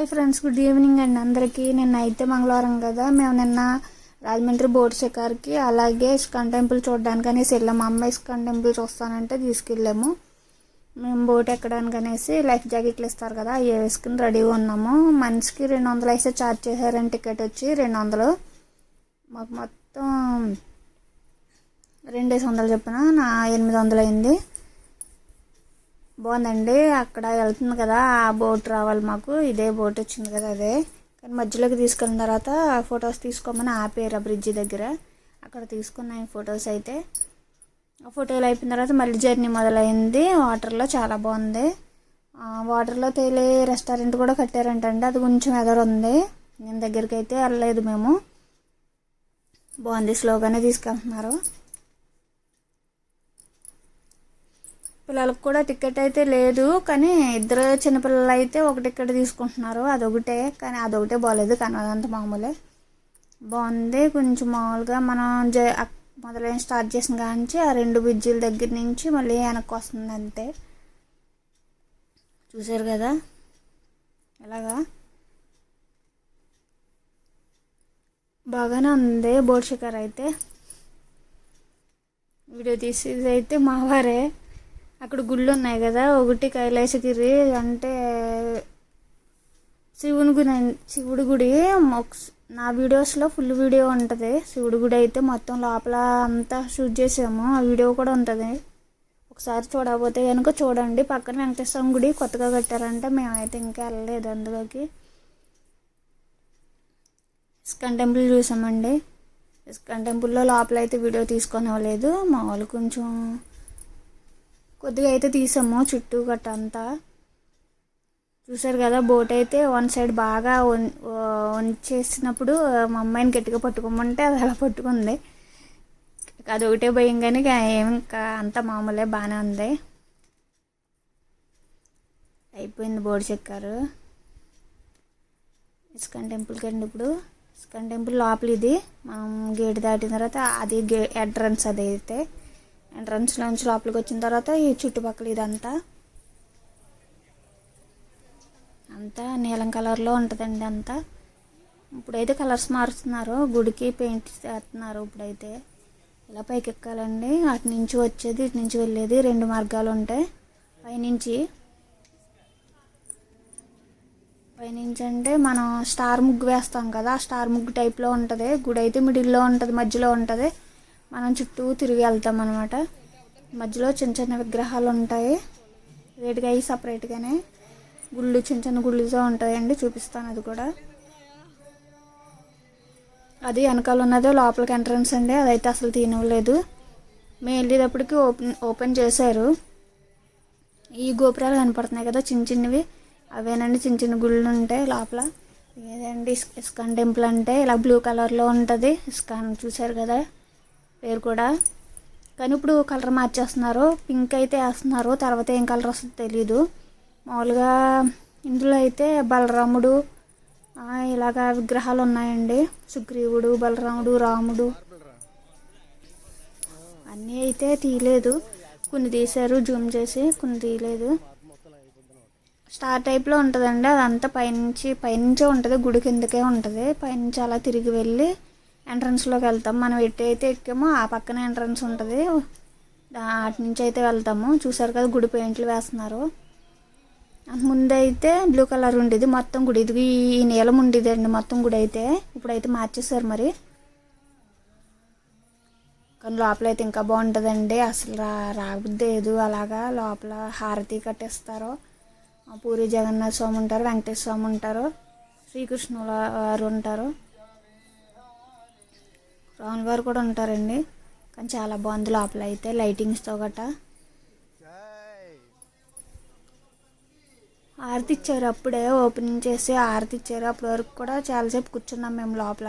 Hi friends good evening అండి అందరికీ. నిన్న అయితే మంగళవారం కదా మేము నిన్న రాజమండ్రి బోట్ షికార్కి అలాగే ఇస్కాన్ టెంపుల్ చూడడానికి అనేసి వెళ్ళాము అమ్మ ఇస్కాన్ టెంపుల్ చూస్తానంటే తీసుకెళ్ళాము. మేము బోట్ ఎక్కడానికి అనేసి లైఫ్ జాకెట్లు ఇస్తారు కదా అవి వేసుకుని రెడీగా ఉన్నాము. మనిషికి రెండు వందలు అయితే ఛార్జ్ చేశారని టికెట్ వచ్చి రెండు వందలు. మాకు మొత్తం రెండేసి వందలు చెప్పిన నా ఎనిమిది వందలు అయింది. బాగుందండి. అక్కడ వెళ్తుంది కదా ఆ బోట్ రావాలి మాకు. ఇదే బోట్ వచ్చింది కదా అదే. కానీ మధ్యలోకి తీసుకెళ్ళిన తర్వాత ఫొటోస్ తీసుకోమని ఆపేరు ఆ బ్రిడ్జి దగ్గర. అక్కడ తీసుకున్నాయి ఫొటోస్ అయితే. ఆ ఫోటోలు అయిపోయిన తర్వాత మళ్ళీ జర్నీ మొదలైంది. వాటర్లో చాలా బాగుంది. వాటర్లో తేలే రెస్టారెంట్ కూడా కట్టారంటండి. అది కొంచెం ఎదరు ఉంది నేను దగ్గరికి అయితే వెళ్ళలేదు మేము. బాగుంది స్లోగానే తీసుకెళ్తున్నారు. పిల్లలకు కూడా టికెట్ అయితే లేదు కానీ ఇద్దరు చిన్నపిల్లలు అయితే ఒక టికెట్ తీసుకుంటున్నారు. అదొకటే కానీ అదొకటే బాగాలేదు కానీ అదంతా మామూలే. బాగుంది కొంచెం మామూలుగా మనం జ మొదలైన స్టార్ట్ చేసిన కాంచి ఆ రెండు బిజ్జీల దగ్గర నుంచి మళ్ళీ వెనక్కి వస్తుంది అంతే. చూసారు కదా? ఎలాగా? బాగానే ఉంది బోట్ షికార్ అయితే. వీడియో తీసేది అయితే మా వారే. అక్కడ గుళ్ళు ఉన్నాయి కదా ఒకటి కైలాసగిరి అంటే శివుని గుడి శివుడి గుడి నా వీడియోస్లో ఫుల్ వీడియో ఉంటుంది. శివుడి గుడి అయితే మొత్తం లోపల అంతా షూట్ చేసాము. ఆ వీడియో కూడా ఉంటుంది. ఒకసారి చూడకపోతే కనుక చూడండి. పక్కన వెంకటేశ్వరం గుడి కొత్తగా కట్టారంటే. మేమైతే ఇంకా వెళ్ళలేదు అందులోకి. ఇస్కాన్ టెంపుల్ చూసామండి. ఇస్కాన్ టెంపుల్లో లోపల అయితే వీడియో తీసుకొనివ్వలేదు మామూలు కొంచెం కొద్దిగా అయితే తీసాము చుట్టూ గట్ట అంతా చూసారు కదా బోట్ అయితే వన్ సైడ్ బాగా వంచేసినప్పుడు మా అమ్మాయిని గట్టిగా పట్టుకోమంటే అది అలా పట్టుకుంది. అది ఒకటే భయం కానీ ఏం ఇంకా అంత మామూలే బాగానే ఉంది. అయిపోయింది బోర్డు చెక్కారు. ఇస్కాన్ టెంపుల్కి అండి ఇప్పుడు. ఇస్కాన్ టెంపుల్ లోపల ఇది మనం గేట్ దాటిన తర్వాత అది గే ఎంట్రన్స్ అది అయితే ఎంట్రన్స్ నుంచి లోపలికి వచ్చిన తర్వాత ఈ చుట్టుపక్కల ఇదంతా. అంతా నీలం కలర్లో ఉంటుందండి అంతా. ఇప్పుడైతే కలర్స్ మారుస్తున్నారు. గుడికి పెయింట్ చేస్తున్నారు ఇప్పుడైతే. ఇలా పైకి ఎక్కాలండి అటు నుంచి వచ్చేది ఇటు నుంచి వెళ్ళేది రెండు మార్గాలు ఉంటాయి. పైనుంచి పైనుంచి అంటే మనం స్టార్ ముగ్గు వేస్తాం కదా ఆ స్టార్ ముగ్గు టైప్లో ఉంటుంది. గుడి అయితే మిడిల్లో ఉంటుంది మధ్యలో ఉంటుంది. మనం చుట్టూ తిరిగి వెళ్తాం అనమాట మధ్యలో చిన్న చిన్న విగ్రహాలు ఉంటాయి. వేడిగా అవి సపరేట్గానే గుళ్ళు చిన్న చిన్న గుళ్ళుతో ఉంటాయండి. చూపిస్తాను అది కూడా. అది వెనకాల ఉన్నదే లోపలికి ఎంట్రన్స్ అండి. అదైతే అసలు తినలేదు మేము వెళ్ళేటప్పటికి ఓపెన్ ఓపెన్ చేశారు. ఈ గోపురాలు కనపడుతున్నాయి కదా చిన్న చిన్నవి. అవేనండి చిన్న చిన్న గుళ్ళు ఉంటాయి లోపల. ఏదండి ఇస్- ఇస్కాన్ టెంపుల్ అంటే ఇలా బ్లూ కలర్లో ఉంటుంది. ఇస్కాన్ చూశారు కదా. పేరు కూడా. కానీ ఇప్పుడు కలర్ మార్చేస్తున్నారు. పింక్ అయితే వేస్తున్నారు. తర్వాత ఏం కలర్ వస్తుందో తెలియదు మామూలుగా ఇందులో అయితే బలరాముడు ఇలాగా విగ్రహాలు ఉన్నాయండి. సుగ్రీవుడు బలరాముడు రాముడు. అన్నీ అయితే తీయలేదు. కొన్ని తీశారు జూమ్ చేసి కొన్ని తీయలేదు. స్టార్ టైప్లో ఉంటుందండి. అదంతా పైనుంచి పైనుంచే ఉంటుంది. గుడి కిందకే ఉంటుంది. పైనుంచి అలా తిరిగి వెళ్ళి ఎంట్రన్స్లోకి వెళ్తాం. మనం ఎట్టయితే ఎక్కామో ఆ పక్కన ఎంట్రన్స్ ఉంటుంది. అటు నుంచి అయితే వెళ్తాము. చూసారు కదా గుడి పెయింట్లు వేస్తున్నారు. ముందు అయితే బ్లూ కలర్ ఉండేది. మొత్తం గుడి. ఇది ఈ నీలం ఉండేదండి మొత్తం గుడి అయితే. ఇప్పుడైతే మార్చేశారు మరి. కానీ లోపల అయితే ఇంకా బాగుంటుందండి. అసలు రా రాబుద్దేదు అలాగా లోపల హారతి కట్టేస్తారు. పూరి జగన్నాథ స్వామి ఉంటారు వెంకటేశ్వర స్వామి ఉంటారు శ్రీకృష్ణుల వారు ఉంటారు. రాహుల్ వారు కూడా ఉంటారండి. కానీ చాలా బాగుంది లోపల అయితే లైటింగ్స్తో గట ఆరతి ఇచ్చారు అప్పుడే ఓపెనింగ్ చేసి ఆరతి ఇచ్చారు. అప్పటి వరకు కూడా చాలాసేపు కూర్చున్నాం మేము లోపల.